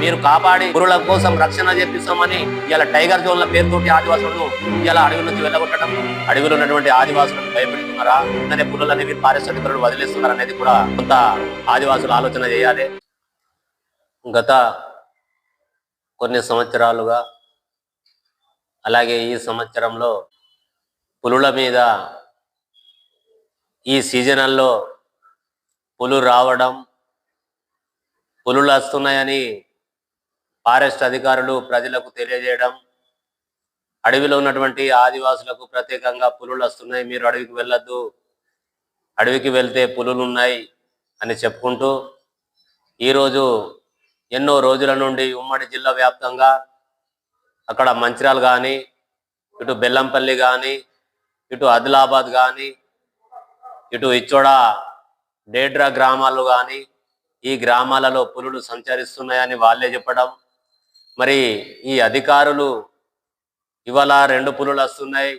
మీరు కాపాడి గురుల కోసం రక్షణ చేపిస్తామని ఇలా టైగర్ జోన్ల పేరుతోటి ఆదివాసులను ఇలా అడవి నుంచి వెళ్ళగొట్టడం. అడవిలో ఉన్నటువంటి ఆదివాసులను భయపెడుతున్నారా? వెంటనే పులులని మీరు పారిశ్రామికులను వదిలేస్తున్నారు అనేది కూడా కొంత ఆదివాసులు ఆలోచన చేయాలి. గత కొన్ని సంవత్సరాలుగా అలాగే ఈ సంవత్సరంలో పులుల మీద ఈ సీజనల్లో పులు రావడం పులులు వస్తున్నాయని ఫారెస్ట్ అధికారులు ప్రజలకు తెలియజేయడం అడవిలో ఉన్నటువంటి ఆదివాసులకు ప్రత్యేకంగా పులులు వస్తున్నాయి మీరు అడవికి వెళ్ళొద్దు అడవికి వెళ్తే పులులు ఉన్నాయి అని చెప్పుకుంటూ ఈరోజు ఎన్నో రోజుల నుండి ఉమ్మడి జిల్లా వ్యాప్తంగా అక్కడ మంచిర్యాల కానీ ఇటు బెల్లంపల్లి కానీ ఇటు ఆదిలాబాద్ కానీ ఇటు ఇచ్చోడ డేడ్రా గ్రామాలు కానీ ఈ గ్రామాలలో పులులు సంచరిస్తున్నాయని వాళ్ళే చెప్పడం మరి ఈ అధికారులు ఇవాళ రెండు పులులు వస్తున్నాయి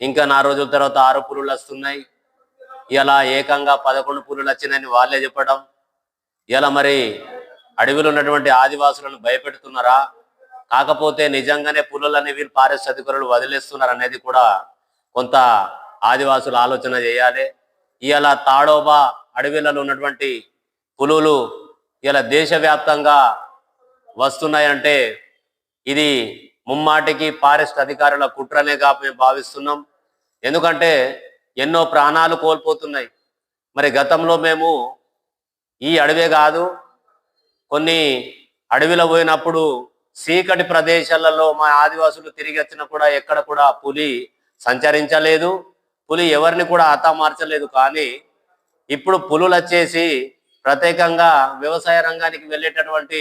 ఇంకా నా రోజుల తర్వాత ఆరు పులులు వస్తున్నాయి. ఇలా ఏకంగా పదకొండు పులులు వచ్చినాయని వాళ్ళే చెప్పడం ఇలా మరి అడవిలో ఉన్నటువంటి ఆదివాసులను భయపెడుతున్నారా? కాకపోతే నిజంగానే పులులని వీళ్ళు ఫారెస్ట్ అధికారులు వదిలేస్తున్నారు అనేది కూడా కొంత ఆదివాసులు ఆలోచన చేయాలి. ఇలా తాడోబా అడవిలలో ఉన్నటువంటి పులులు ఇలా దేశవ్యాప్తంగా వస్తున్నాయంటే ఇది ముమ్మాటికి ఫారెస్ట్ అధికారుల కుట్రనేగా మేము భావిస్తున్నాం. ఎందుకంటే ఎన్నో ప్రాణాలు కోల్పోతున్నాయి. మరి గతంలో మేము ఈ అడవే కాదు కొన్ని అడవిలో పోయినప్పుడు చీకటి ప్రదేశాలలో మా ఆదివాసులు తిరిగి వచ్చినా కూడా ఎక్కడ కూడా పులి సంచరించలేదు. పులి ఎవరిని కూడా హతమార్చలేదు కానీ ఇప్పుడు పులులు వచ్చేసి ప్రత్యేకంగా వ్యవసాయ రంగానికి వెళ్ళేటటువంటి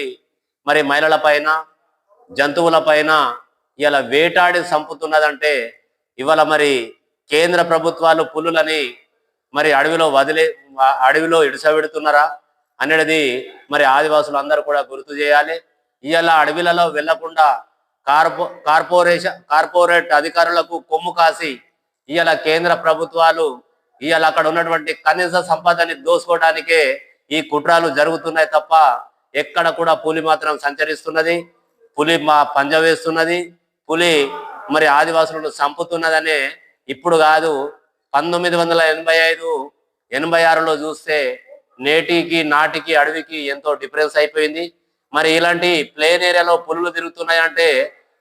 మరి మహిళల పైన జంతువుల పైన ఇలా వేటాడి సంపుతున్నదంటే ఇవాళ మరి కేంద్ర ప్రభుత్వాలు పులులని మరి అడవిలో వదిలే అడవిలో ఇడిసబెడుతున్నారా అనేది మరి ఆదివాసులు అందరూ కూడా గుర్తు చేయాలి. ఇవాళ అడవిలలో వెళ్ళకుండా కార్పో కార్పొరేషన్ కార్పొరేట్ అధికారులకు కొమ్ము కాసి ఇవాళ కేంద్ర ప్రభుత్వాలు ఇవాళ అక్కడ ఉన్నటువంటి కనీస సంపదని దోసుకోవడానికే ఈ కుట్రాలు జరుగుతున్నాయి తప్ప ఎక్కడ కూడా పులి మాత్రం సంచరిస్తున్నది. పులి మా పంజ వేస్తున్నది. పులి మరి ఆదివాసులను చంపుతున్నదనే ఇప్పుడు కాదు పంతొమ్మిది వందల ఎనభై ఐదు ఎనభై ఆరులో చూస్తే నేటికి నాటికి అడవికి ఎంతో డిఫరెన్స్ అయిపోయింది. మరి ఇలాంటి ప్లేన్ ఏరియాలో పులులు తిరుగుతున్నాయంటే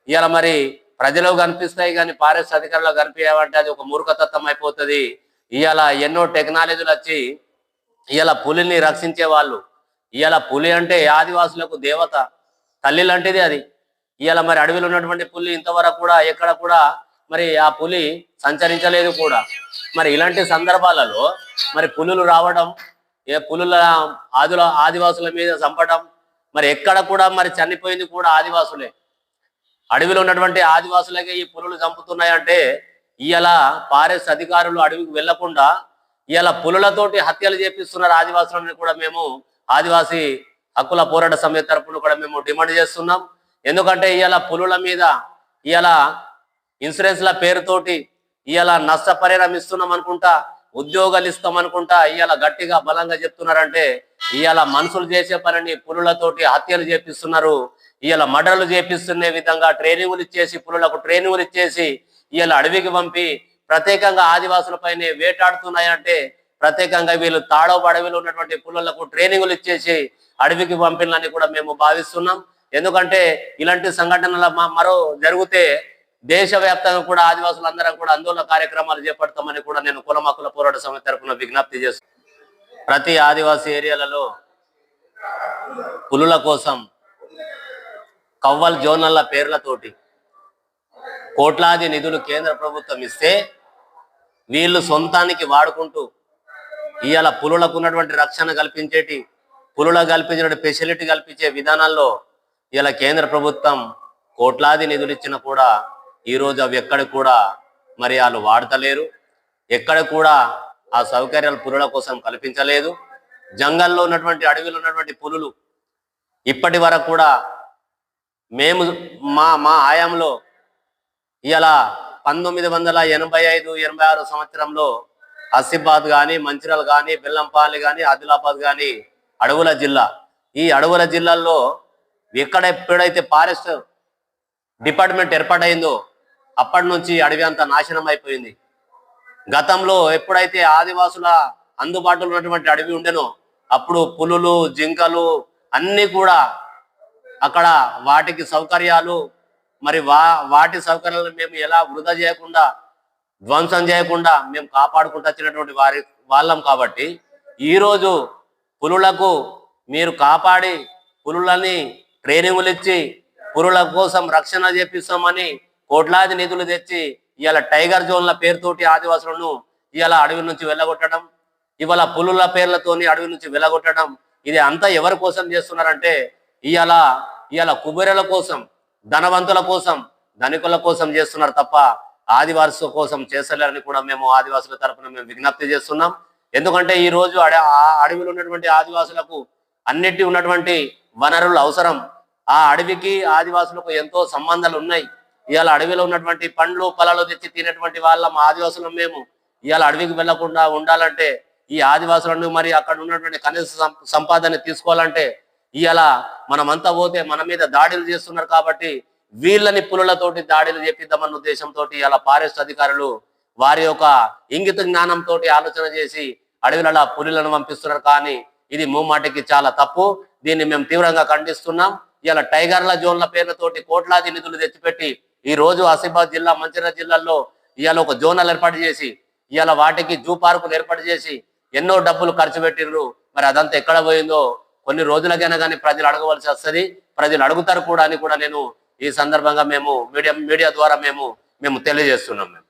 ఇలా మరి ప్రజలు కనిపిస్తాయి కానీ ఫారెస్ట్ అధికారులు కనిపించాలంటే అది ఒక మూర్ఖతత్వం అయిపోతుంది. ఇవాళ ఎన్నో టెక్నాలజీలు వచ్చి ఇవాళ పులిని రక్షించే వాళ్ళు ఇవాళ పులి అంటే ఆదివాసులకు దేవత? తల్లి లాంటిది అది. ఇవాళ మరి అడవిలో ఉన్నటువంటి పులి ఇంతవరకు కూడా ఎక్కడ కూడా మరి ఆ పులి సంచరించలేదు కూడా. మరి ఇలాంటి సందర్భాలలో మరి పులులు రావడం ఏ పులుల ఆదుల ఆదివాసుల మీద చంపడం మరి ఎక్కడ కూడా మరి చనిపోయింది కూడా ఆదివాసులే. అడవిలో ఉన్నటువంటి ఆదివాసులకే ఈ పులులు చంపుతున్నాయంటే ఇవాళ ఫారెస్ట్ అధికారులు అడవికి వెళ్ళకుండా ఇవాళ పులులతోటి హత్యలు చేపిస్తున్నారు ఆదివాసులని కూడా మేము ఆదివాసీ హక్కుల పోరాట సమితి తరపున కూడా మేము డిమాండ్ చేస్తున్నాం. ఎందుకంటే ఇవాళ పులుల మీద ఇవాళ ఇన్సూరెన్స్ల పేరుతోటి ఇవాళ నష్టపరిహారం ఇస్తున్నాం అనుకుంటా ఉద్యోగాలు ఇస్తాం అనుకుంటా ఇవాళ గట్టిగా బలంగా చెప్తున్నారంటే ఇవాళ మనుషులు చేసే పనిని పులులతోటి హత్యలు చేపిస్తున్నారు. ఇవాళ మర్డర్లు చేపిస్తున్న విధంగా ట్రైనింగులు ఇచ్చేసి పులులకు ట్రైనింగులు ఇచ్చేసి ఇవాళ అడవికి పంపి ప్రత్యేకంగా ఆదివాసులపైనే వేటాడుతున్నాయంటే ప్రత్యేకంగా వీళ్ళు తాడవ అడవిలో ఉన్నటువంటి పులులకు ట్రైనింగులు ఇచ్చేసి అడవికి పంపినని కూడా మేము భావిస్తున్నాం. ఎందుకంటే ఇలాంటి సంఘటనల మా- మరో జరిగితే దేశవ్యాప్తంగా కూడా ఆదివాసులందరం కూడా ఆందోళన కార్యక్రమాలు చేపడతామని కూడా నేను కులమక్కుల పోరాట సమితి తరఫున విజ్ఞప్తి చేస్తున్నాను ప్రతి ఆదివాసీ ఏరియాలలో పులుల కోసం కవ్వల్ జోనల్ల పేర్లతోటి కోట్లాది నిధులు కేంద్ర ప్రభుత్వం ఇస్తే వీళ్ళు సొంతానికి వాడుకుంటూ ఇవాళ పులులకు ఉన్నటువంటి రక్షణ కల్పించేటి పులులకు కల్పించిన ఫెసిలిటీ కల్పించే విధానాల్లో ఇలా కేంద్ర ప్రభుత్వం కోట్లాది నిధులు ఇచ్చినా కూడా ఈరోజు అవి ఎక్కడ కూడా మరి వాళ్ళు వాడతలేరు. ఎక్కడ కూడా ఆ సౌకర్యాలు పులుల కోసం కల్పించలేదు. జంగల్లో ఉన్నటువంటి అడవిలో ఉన్నటువంటి పులులు ఇప్పటి వరకు కూడా మేము మా మా హయాంలో ఇలా పంతొమ్మిది వందల ఎనభై ఐదు ఎనభై ఆరు సంవత్సరంలో ఆసిఫాబాద్ కానీ మంచిర్యాల కానీ బెల్లంపల్లి కానీ ఆదిలాబాద్ కానీ అడవుల జిల్లా. ఈ అడవుల జిల్లాల్లో ఎక్కడ ఎప్పుడైతే ఫారెస్ట్ డిపార్ట్మెంట్ ఏర్పాటైందో అప్పటి నుంచి అడవి అంతా నాశనం అయిపోయింది గతంలో ఎప్పుడైతే ఆదివాసుల అందుబాటులో ఉన్నటువంటి అడవి ఉండెనో అప్పుడు పులులు జింకలు అన్నీ కూడా అక్కడ వాటికి సౌకర్యాలు మరి వా వాటి సౌకర్యాలను మేము ఎలా వృధా చేయకుండా ధ్వంసం చేయకుండా మేము కాపాడుకుంటూ వచ్చినటువంటి వారి వాళ్ళం కాబట్టి ఈరోజు పులులకు మీరు కాపాడి పులులని ట్రైనింగులు ఇచ్చి పులుల కోసం రక్షణ చేపిస్తామని కోట్లాది నిధులు తెచ్చి ఇవాళ టైగర్ జోన్ల పేరుతోటి ఆదివాసులను ఇవాళ అడవి నుంచి వెళ్ళగొట్టడం ఇవాళ పులుల పేర్లతోని అడవి నుంచి వెళ్ళగొట్టడం ఇది అంతా ఎవరి కోసం చేస్తున్నారంటే ఇవాళ ఇవాళ కుబేరుల కోసం ధనవంతుల కోసం ధనికుల కోసం చేస్తున్నారు తప్ప ఆదివాసుల కోసం చేస్తలేరని కూడా మేము ఆదివాసుల తరపున మేము విజ్ఞప్తి చేస్తున్నాం. ఎందుకంటే ఈ రోజు అడ ఆ అడవిలో ఉన్నటువంటి ఆదివాసులకు అన్నిటి ఉన్నటువంటి వనరులు అవసరం. ఆ అడవికి ఆదివాసులకు ఎంతో సంబంధాలు ఉన్నాయి. ఇవాళ అడవిలో ఉన్నటువంటి పండ్లు పొలాలు తెచ్చి తినేటువంటి వాళ్ళ ఆదివాసులం మేము. ఇవాళ అడవికి వెళ్ళకుండా ఉండాలంటే ఈ ఆదివాసులను మరి అక్కడ ఉన్నటువంటి కనీస సంపాదన తీసుకోవాలంటే ఇవాళ మనమంతా పోతే మన మీద దాడులు చేస్తున్నారు కాబట్టి వీళ్ళని పులులతోటి దాడులు చేపిద్దామన్న ఉద్దేశంతో ఇలా ఫారెస్ట్ అధికారులు వారి యొక్క ఇంగిత జ్ఞానంతో ఆలోచన చేసి అడవిలలో పులులను పంపిస్తున్నారు. కానీ ఇది మూమాటికి చాలా తప్పు. దీన్ని మేము తీవ్రంగా ఖండిస్తున్నాం. ఇలా టైగర్ల జోన్ల పేర్లతోటి కోట్లాది నిధులు తెచ్చిపెట్టి ఈ రోజు ఆసిఫాబాద్ జిల్లా మంచిర్యాల జిల్లాలో ఇవాళ ఒక జోనల్ ఏర్పాటు చేసి ఇవాళ వాటికి జూ పార్కులు ఏర్పాటు చేసి ఎన్నో డబ్బులు ఖర్చు పెట్టిండ్రు మరి అదంతా ఎక్కడ పోయిందో కొన్ని రోజులకైనా కానీ ప్రజలు అడగవలసి వస్తది. ప్రజలు అడుగుతారు కూడా అని కూడా నేను ఈ సందర్భంగా మేము మీడియా మీడియా ద్వారా మేము మేము తెలియజేస్తున్నాం మేము.